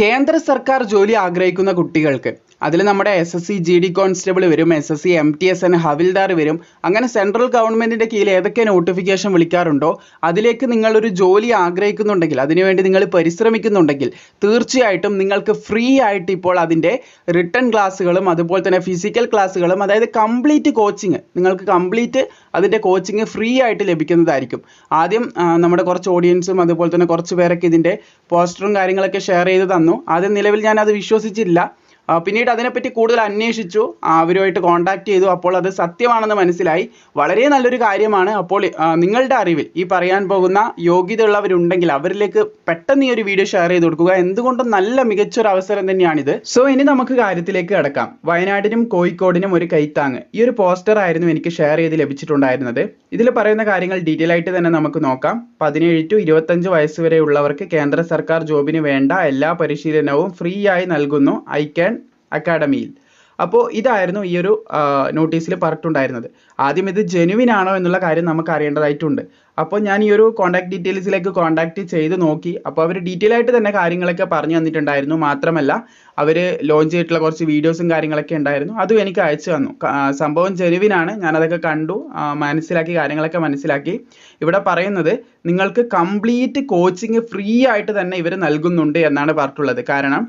കേന്ദ്ര സർക്കാർ ജോലി ആഗ്രഹിക്കുന്ന കുട്ടികൾക്ക് അതിൽ നമ്മുടെ S S C G D constable വരും S S C M T S and havildar വരും. അങ്ങനെ സെൻട്രൽ ഗവൺമെന്റിന്റെ കീഴിൽ ഏതൊക്കെ നോട്ടിഫിക്കേഷൻ വിളിക്കാറുണ്ടോ അതിലേക്ക് നിങ്ങളൊരു ജോലി ആഗ്രഹിക്കുന്നുണ്ടെങ്കിൽ അതിനുവേണ്ടി നിങ്ങൾ പരിശ്രമിക്കുന്നുണ്ടെങ്കിൽ തീർച്ചയായിട്ടും നിങ്ങൾക്ക് ഫ്രീ ആയിട്ട് ഇപ്പോൾ അതിന്റെ റിട്ടേൺ ക്ലാസ്സുകളും അതുപോലെ തന്നെ ഫിസിക്കൽ ക്ലാസ്സുകളും അതായത് കംപ്ലീറ്റ് കോച്ചിങ് നിങ്ങൾക്ക് കംപ്ലീറ്റ് അതിന്റെ കോച്ചിങ് ഫ്രീ ആയിട്ട് ലഭിക്കുന്നതായിരിക്കും. ആദ്യം നമ്മുടെ കുറച്ച് ഓഡിയൻസും അതുപോലെ തന്നെ കുറച്ച് പേരൊക്കെ ഇതിന്റെ പോസ്റ്ററും കാര്യങ്ങളൊക്കെ ഷെയർ ചെയ്ത് തന്നു. ആദ്യം നിലവിൽ ഞാൻ അത് വിശ്വസിച്ചില്ല. പിന്നീട് അതിനെപ്പറ്റി കൂടുതൽ അന്വേഷിച്ചു. അവരുമായിട്ട് കോൺടാക്ട് ചെയ്തു. അപ്പോൾ അത് സത്യമാണെന്ന് മനസ്സിലായി. വളരെ നല്ലൊരു കാര്യമാണ്. അപ്പോൾ നിങ്ങളുടെ അറിവിൽ ഈ പറയാൻ പോകുന്ന യോഗ്യതയുള്ളവരുണ്ടെങ്കിൽ അവരിലേക്ക് പെട്ടെന്ന് ഈ ഒരു വീഡിയോ ഷെയർ ചെയ്ത് കൊടുക്കുക. എന്തുകൊണ്ടും നല്ല മികച്ചൊരു അവസരം തന്നെയാണിത്. സോ ഇനി നമുക്ക് കാര്യത്തിലേക്ക് കിടക്കാം. വയനാടിനും കോഴിക്കോടിനും ഒരു കൈത്താങ്. ഈ ഒരു പോസ്റ്റർ ആയിരുന്നു എനിക്ക് ഷെയർ ചെയ്ത് ലഭിച്ചിട്ടുണ്ടായിരുന്നത്. ഇതിൽ പറയുന്ന കാര്യങ്ങൾ ഡീറ്റെയിൽ ആയിട്ട് തന്നെ നമുക്ക് നോക്കാം. പതിനേഴ് ടു ഇരുപത്തഞ്ച് വയസ്സ് വരെ ഉള്ളവർക്ക് കേന്ദ്ര സർക്കാർ ജോബിന് വേണ്ട എല്ലാ പരിശീലനവും ഫ്രീ ആയി നൽകുന്നു. ഐ ക്യാൻ അക്കാഡമിയിൽ. അപ്പോൾ ഇതായിരുന്നു ഈ ഒരു നോട്ടീസിൽ പറഞ്ഞിട്ടുണ്ടായിരുന്നത്. ആദ്യം ഇത് ജെനുവിൻ ആണോ എന്നുള്ള കാര്യം നമുക്ക് അറിയേണ്ടതായിട്ടുണ്ട് അപ്പോൾ ഞാൻ ഈ ഒരു കോൺടാക്ട് ഡീറ്റെയിൽസിലേക്ക് കോൺടാക്ട് ചെയ്ത് നോക്കി. അപ്പോൾ അവർ ഡീറ്റെയിൽ ആയിട്ട് തന്നെ കാര്യങ്ങളൊക്കെ പറഞ്ഞു തന്നിട്ടുണ്ടായിരുന്നു. മാത്രമല്ല അവർ ലോഞ്ച് ചെയ്തിട്ടുള്ള കുറച്ച് വീഡിയോസും കാര്യങ്ങളൊക്കെ ഉണ്ടായിരുന്നു. അതും എനിക്ക് അയച്ചു തന്നു. സംഭവം ജെനുവിനാണ്. ഞാനതൊക്കെ കണ്ടു. മനസ്സിലാക്കി കാര്യങ്ങളൊക്കെ മനസ്സിലാക്കി. ഇവിടെ പറയുന്നത് നിങ്ങൾക്ക് കംപ്ലീറ്റ് കോച്ചിങ് ഫ്രീ ആയിട്ട് തന്നെ ഇവർ നൽകുന്നുണ്ട് എന്നാണ് പറഞ്ഞിട്ടുള്ളത്. കാരണം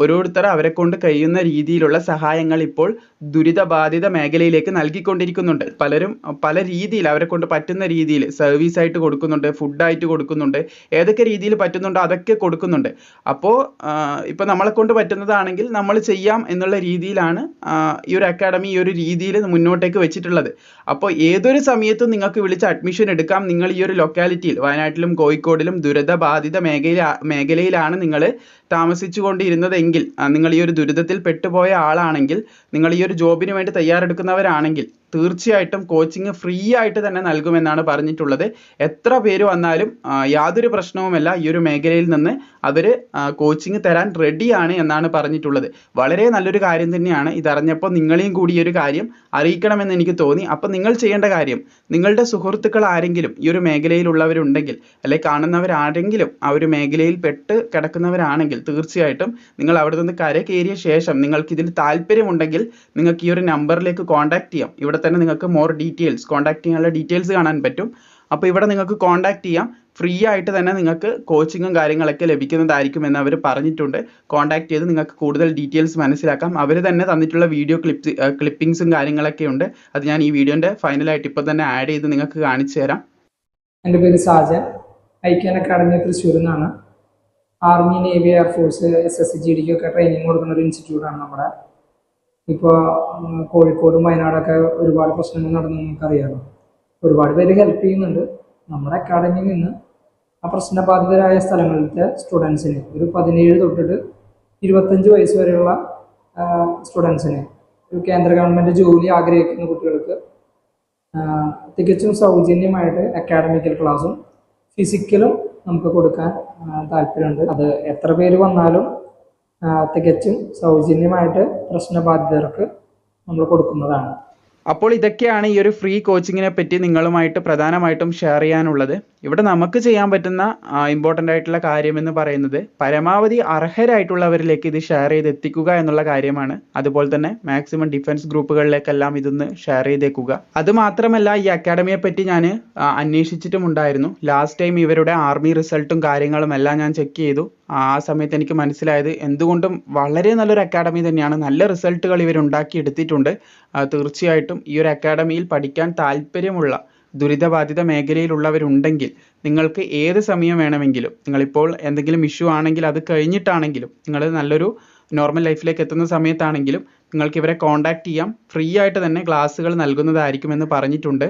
ഓരോരുത്തർ അവരെ കൊണ്ട് കഴിയുന്ന രീതിയിലുള്ള സഹായങ്ങൾ ഇപ്പോൾ ദുരിതബാധിത മേഖലയിലേക്ക് നൽകിക്കൊണ്ടിരിക്കുന്നുണ്ട്. പലരും പല രീതിയിൽ അവരെ കൊണ്ട് പറ്റുന്ന രീതിയിൽ സർവീസ് ആയിട്ട് കൊടുക്കുന്നുണ്ട് ഫുഡായിട്ട് കൊടുക്കുന്നുണ്ട് ഏതൊക്കെ രീതിയിൽ പറ്റുന്നുണ്ടോ അതൊക്കെ കൊടുക്കുന്നുണ്ട്. അപ്പോൾ ഇപ്പോൾ നമ്മളെ കൊണ്ട് പറ്റുന്നതാണെങ്കിൽ നമ്മൾ ചെയ്യാം എന്നുള്ള രീതിയിലാണ് ഈ ഒരു അക്കാഡമി ഈ ഒരു രീതിയിൽ മുന്നോട്ടേക്ക് വെച്ചിട്ടുള്ളത്. അപ്പോൾ ഏതൊരു സമയത്തും നിങ്ങൾക്ക് വിളിച്ച് അഡ്മിഷൻ എടുക്കാം. നിങ്ങൾ ഈ ഒരു ലൊക്കാലിറ്റിയിൽ വയനാട്ടിലും കോഴിക്കോടിലും ദുരിതബാധിത മേഖല മേഖലയിലാണ് നിങ്ങൾ താമസിച്ചു കൊണ്ടിരുന്നതെങ്കിൽ നിങ്ങൾ ഈ ഒരു ദുരിതത്തിൽ പെട്ടുപോയ ആളാണെങ്കിൽ നിങ്ങൾ ഈ ഒരു ജോബിന് വേണ്ടി തയ്യാറെടുക്കുന്നവരാണെങ്കിൽ തീർച്ചയായിട്ടും കോച്ചിങ് ഫ്രീ ആയിട്ട് തന്നെ നൽകുമെന്നാണ് പറഞ്ഞിട്ടുള്ളത്. എത്ര പേര് വന്നാലും യാതൊരു പ്രശ്നവുമല്ല ഈ ഒരു മേഖലയിൽ നിന്ന് അവർ കോച്ചിങ് തരാൻ റെഡിയാണ് എന്നാണ് പറഞ്ഞിട്ടുള്ളത്. വളരെ നല്ലൊരു കാര്യം തന്നെയാണ്. ഇതറിഞ്ഞപ്പോൾ നിങ്ങളെയും കൂടി ഈ ഒരു കാര്യം അറിയിക്കണമെന്ന് എനിക്ക് തോന്നി. അപ്പം നിങ്ങൾ ചെയ്യേണ്ട കാര്യം നിങ്ങളുടെ സുഹൃത്തുക്കൾ ആരെങ്കിലും ഈ ഒരു മേഖലയിലുള്ളവരുണ്ടെങ്കിൽ അല്ലെ കാണുന്നവരാരെങ്കിലും ആ ഒരു മേഖലയിൽ പെട്ട് കിടക്കുന്നവരാണെങ്കിൽ തീർച്ചയായിട്ടും നിങ്ങൾ അവിടെ നിന്ന് കരകയറിയ ശേഷം നിങ്ങൾക്ക് ഇതിൽ താല്പര്യമുണ്ടെങ്കിൽ നിങ്ങൾക്ക് ഈ ഒരു നമ്പറിലേക്ക് കോൺടാക്ട് ചെയ്യാം. ഇവിടെ തന്നെ നിങ്ങൾക്ക് മോർ ഡീറ്റെയിൽസ് കോൺടാക്ട് ചെയ്യാനുള്ള ഡീറ്റെയിൽസ് കാണാൻ പറ്റും. അപ്പോൾ ഇവിടെ നിങ്ങൾക്ക് കോൺടാക്ട് ചെയ്യാം. ഫ്രീ ആയിട്ട് തന്നെ നിങ്ങൾക്ക് കോച്ചിങ്ങും കാര്യങ്ങളൊക്കെ ലഭിക്കുന്നതായിരിക്കും എന്ന് അവർ പറഞ്ഞിട്ടുണ്ട്. കോൺടാക്ട് ചെയ്ത് നിങ്ങൾക്ക് കൂടുതൽ ഡീറ്റെയിൽസ് മനസ്സിലാക്കാം. അവർ തന്നെ തന്നിട്ടുള്ള വീഡിയോ ക്ലിപ്സ് ക്ലിപ്പിംഗ്സും കാര്യങ്ങളൊക്കെ ഉണ്ട്. അത് ഞാൻ ഈ വീഡിയോന്റെ ഫൈനലായിട്ട് ഇപ്പോൾ തന്നെ ആഡ് ചെയ്ത് നിങ്ങൾക്ക് കാണിച്ചു തരാം. എന്റെ പേര് സാജൻ. ഐക്യൻ അക്കാഡമി തൃശ്ശൂരിൽ നിന്നാണ്. Army navy air force S S G ഡിക്കൊക്കെ training കൊടുക്കുന്ന ഒരു ഇൻസ്റ്റിറ്റ്യൂട്ടാണ് നമ്മുടെ. ഇപ്പോൾ കോഴിക്കോടും വയനാടൊക്കെ ഒരുപാട് പ്രശ്നങ്ങൾ നടന്നു നമുക്കറിയാമല്ലോ ഒരുപാട് പേര് ഹെൽപ്പ് ചെയ്യുന്നുണ്ട്. നമ്മുടെ അക്കാഡമിയിൽ നിന്ന് ആ പ്രശ്നബാധിതരായ സ്ഥലങ്ങളിലത്തെ സ്റ്റുഡൻസിന് ഒരു പതിനേഴ് തൊട്ടിട്ട് ഇരുപത്തഞ്ച് വയസ്സ് വരെയുള്ള സ്റ്റുഡൻസിന് ഒരു കേന്ദ്ര ഗവൺമെന്റ് ജോലി ആഗ്രഹിക്കുന്ന കുട്ടികൾക്ക് തികച്ചും സൗജന്യമായിട്ട് അക്കാഡമിക്കൽ ക്ലാസ്സും ഫിസിക്കലും നമുക്ക് കൊടുക്കാൻ താല്പര്യമുണ്ട്. അത് എത്ര പേര് വന്നാലും തികച്ചും സൗജന്യമായിട്ട് പ്രശ്നബാധിതർക്ക് നമ്മൾ കൊടുക്കുന്നതാണ്. അപ്പോൾ ഇതൊക്കെയാണ് ഈ ഒരു ഫ്രീ കോച്ചിങ്ങിനെ പറ്റി നിങ്ങളുമായിട്ട് പ്രധാനമായിട്ടും ഷെയർ ചെയ്യാനുള്ളത്. ഇവിടെ നമുക്ക് ചെയ്യാൻ പറ്റുന്ന ഇമ്പോർട്ടന്റ് ആയിട്ടുള്ള കാര്യം എന്ന് പറയുന്നത് പരമാവധി അർഹരായിട്ടുള്ളവരിലേക്ക് ഇത് ഷെയർ ചെയ്ത് എത്തിക്കുക എന്നുള്ള കാര്യമാണ്. അതുപോലെ തന്നെ മാക്സിമം ഡിഫൻസ് ഗ്രൂപ്പുകളിലേക്കെല്ലാം ഇതൊന്ന് ഷെയർ ചെയ്തേക്കുക. അതുമാത്രമല്ല ഈ അക്കാഡമിയെ പറ്റി ഞാൻ അന്വേഷിച്ചിട്ടുമുണ്ടായിരുന്നു. ലാസ്റ്റ് ടൈം ഇവരുടെ ആർമി റിസൾട്ടും കാര്യങ്ങളും എല്ലാം ഞാൻ ചെക്ക് ചെയ്തു. ആ സമയത്ത് എനിക്ക് മനസ്സിലായത് എന്തുകൊണ്ടും വളരെ നല്ലൊരു അക്കാഡമി തന്നെയാണ്. നല്ല റിസൾട്ടുകൾ ഇവർ ഉണ്ടാക്കിയെടുത്തിട്ടുണ്ട് ആ, തീർച്ചയായിട്ടും ഈ ഒരു അക്കാഡമിയിൽ പഠിക്കാൻ താല്പര്യമുള്ള ദുരിതബാധിത മേഖലയിലുള്ളവരുണ്ടെങ്കിൽ നിങ്ങൾക്ക് ഏത് സമയം വേണമെങ്കിലും നിങ്ങളിപ്പോൾ എന്തെങ്കിലും ഇഷ്യൂ ആണെങ്കിൽ അത് കഴിഞ്ഞിട്ടാണെങ്കിലും നിങ്ങൾ നല്ലൊരു നോർമൽ ലൈഫിലേക്ക് എത്തുന്ന സമയത്താണെങ്കിലും നിങ്ങൾക്ക് ഇവരെ കോൺടാക്ട് ചെയ്യാം. ഫ്രീ ആയിട്ട് തന്നെ ക്ലാസ്സുകൾ നൽകുന്നതായിരിക്കുമെന്ന് പറഞ്ഞിട്ടുണ്ട്.